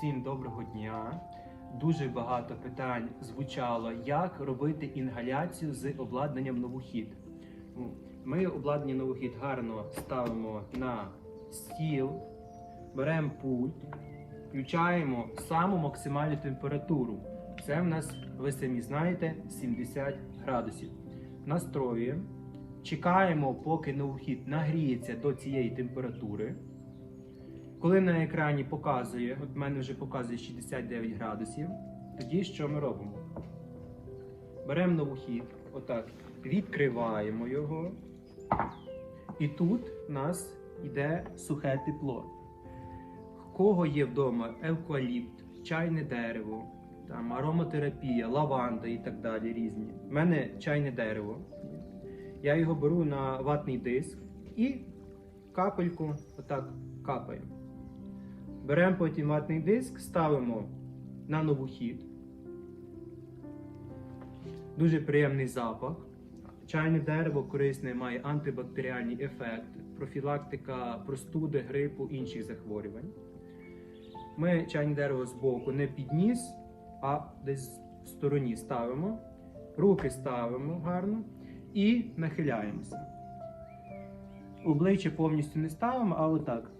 Всім доброго дня. Дуже багато питань звучало, як робити інгаляцію з обладнанням новохід. Ми обладнання новохід гарно ставимо на стіл, беремо пульт, включаємо саму максимальну температуру. Це в нас, ви самі знаєте, 70 градусів. Настроюємо, чекаємо, поки новохід нагріється до цієї температури. Коли на екрані показує, от в мене вже показує 69 градусів, тоді що ми робимо? Беремо новохід, отак, відкриваємо його, і тут в нас йде сухе тепло. В кого є вдома евкаліпт, чайне дерево, там, ароматерапія, лаванда і так далі різні. У мене чайне дерево. Я його беру на ватний диск і капельку отак капаємо. Беремо потім ватний диск, ставимо на новохід. Дуже приємний запах. Чайне дерево корисне має антибактеріальний ефект, профілактика простуди, грипу, інших захворювань. Ми чайне дерево збоку не під ніс, а десь в стороні ставимо, руки ставимо гарно і нахиляємося. Обличчя повністю не ставимо, а отак.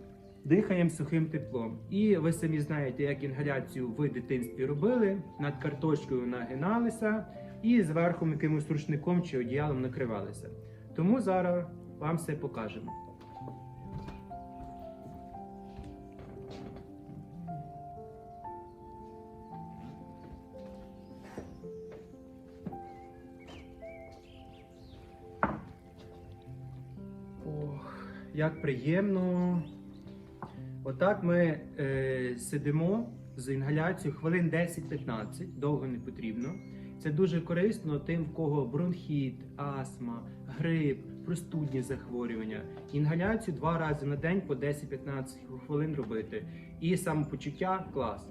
Дихаємо сухим теплом. І ви самі знаєте, як інгаляцію ви в дитинстві робили, над картошкою нагиналися і зверху якимось рушником чи одіялом накривалися. Тому зараз вам все покажемо. Ох, як приємно. Отак ми е, сидимо з інгаляцією хвилин 10-15, довго не потрібно. Це дуже корисно тим, в кого бронхіт, астма, грип, простудні захворювання. Інгаляцію два рази на день по 10-15 хвилин робити. І самопочуття клас.